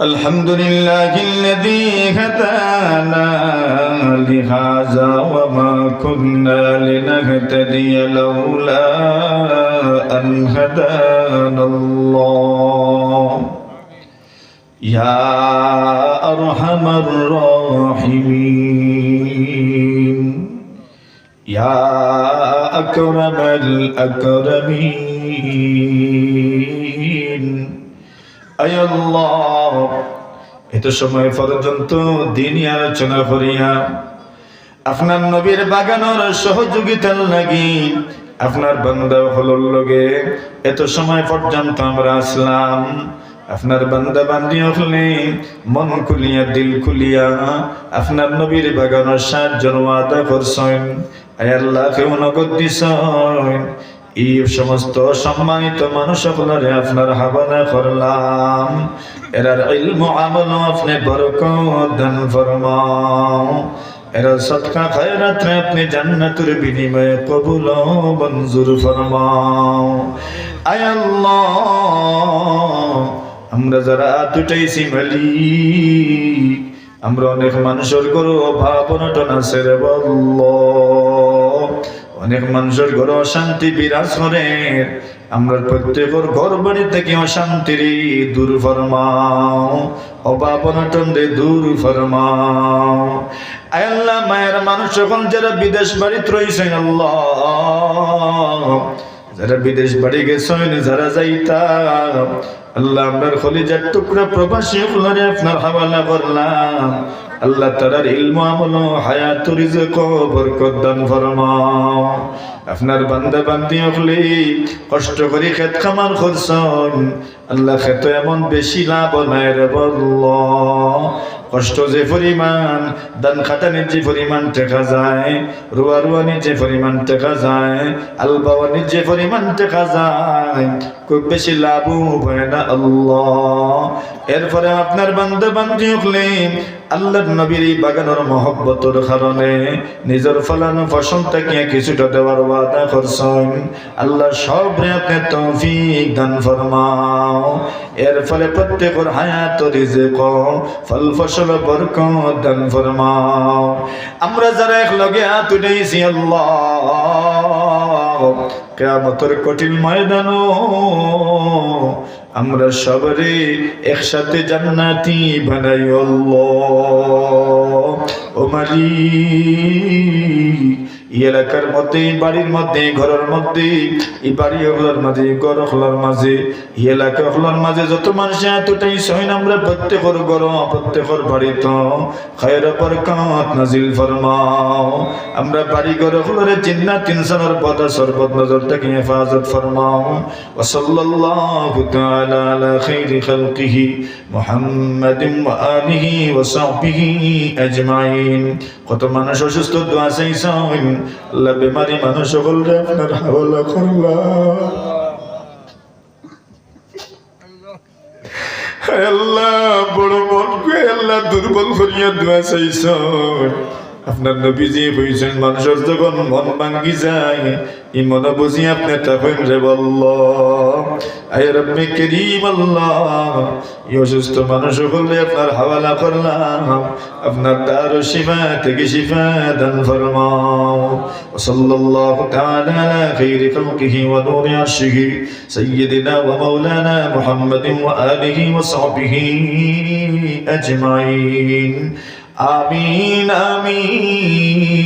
الحمد لله الذي هدانا لهذا وما كنا لنهتدي لولا أن هدانا الله. يا أرحم الراحمين. يا أكرم الأكرمين. أي الله এত সময় পর্যন্ত দিনই আলোচনা করিয়া আপনার নবীর বাগানোর সহযোগিতার লাগি আপনার বান্দা হলর লগে এত সময় পর্যন্ত আমরা আসলাম। আপনার বান্দা বান্দি হলে মন খুলিয়া, দিল খুলিয়া আপনার নবীর বাগানোর সাহায্যের ওয়াদা করছেন। আয় আল্লাহ, কেউ নগদ দিছেন। এই সমস্ত সম্মানিত মানুষ আপনারে আপনার হাবানা করলাম। এরার ইলম আমল আপনি বরকত দান ফরমাও। এরা সৎকা খায়রাত আপনি জান্নাতের বিনিময়ে কবুল মঞ্জুর ফরমাও। আয় আমরা যারা দুটাইছি মালিক আমরা অনেক মানুষের গরু অভাব অনটন আছে রে বল্ল অনেক মানুষের ঘরে অশান্তি বিরাজ করে। আমরা প্রত্যেকের ঘর বাড়ি থেকে অশান্তির দূর ফরমাও, অভাব অনটন দূর ফরমাও। আল্লাহ, মায়ের মানুষ এখন যারা বিদেশ বাড়িতে রয়েছেন, আল্লাহ। যারা বিদেশ বাড়ি গেছেন, যারা যাইতাম আল্লাহ আপনার খলিজার টুকরা প্রবাসী হলারে আপনার হাওয়ালা করলাম। আল্লাহ তারার ইলম আমল হায়াত রিজক বরকত আপনার বান্দা বান্দি হলে কষ্ট করে খেত খামার করছন। আল্লাহ খেত এমন বেশি লাভ নাই রে বলল কষ্ট যে পরিমাণ, দান খাটানির যে পরিমাণ টেকা যায়, রুয়া রুয়ানির যে পরিমাণ টেকা যায়, আলবাওয়ানির যে পরিমাণ টেকা যায়, খুব বেশি লাভও হয় না আল্লাহ এরপরে আপনার বান্দা বান্দি হলে আল্লাহর নবীর এই বাগানের মহব্বতর কারণে নিজের ফলানো ফসল থেকে কিছুটা দেওয়ার ওয়াদা করছেন। আল্লাহ সব রে আপনি তৌফিক দান ফরমাও। এর ফলে প্রত্যেকের হায়াত রিজেক ফল ফসল বরকত দান ফরমাও। আমরা যারা এক লগে হাত উঠেছি আল্লাহ কেয়ামতের কঠিন ময়দানও আমরা সবারে একসাথে জান্নাতি বানাই আল্লাহ। ও মালিক এই এলাকার মধ্যে এই বাড়ির মধ্যে এই ঘরের মধ্যে এই বাড়ি হলার মাঝে এই ঘর হলার মাঝে এই এলাকা হলার মাঝে যত মানুষ এতটাই সহিন আমরা প্রত্যেকর ঘর প্রত্যেকর বাড়ি তো খায়ের বরকত নাজিল ফরমাও আমরা বাড়ি ঘর হলারে চিন্না তিনসানের পদা সর্বত নজর থেকে হেফাজত ফরমাও وصلى الله تعالى على خير خلقه محمد وآله وصحبه أجمعين কত মানুষ অসুস্থ দোয়া চাইছেন আল্লাহ বেমারি মানুষ সকল রে আপনার হাওলা করলাম বড় দুর্বল করিয়া দোয়া চাইছেন আপনার নবীজি হয়েছেন মানুষের যখন মন ভাঙ্গি যায় ই বুঝি আপনি বলল। হে রব্বে করিম আল্লাহ এই অসুস্থ মানুষগুলো আপনার হাওয়ালা করলাম, আপনার তার শিফা থেকে শিফা দান ফরমাও। সাল্লাল্লাহু তাআলা আলা খাইরি খালকিহি ওয়া নূরি আরশিহি, সাইয়্যিদিনা ওয়া মাওলানা মুহাম্মাদিন ওয়া আলিহি ওয়া সাহবিহি আজমাইন। আমিন আমিন।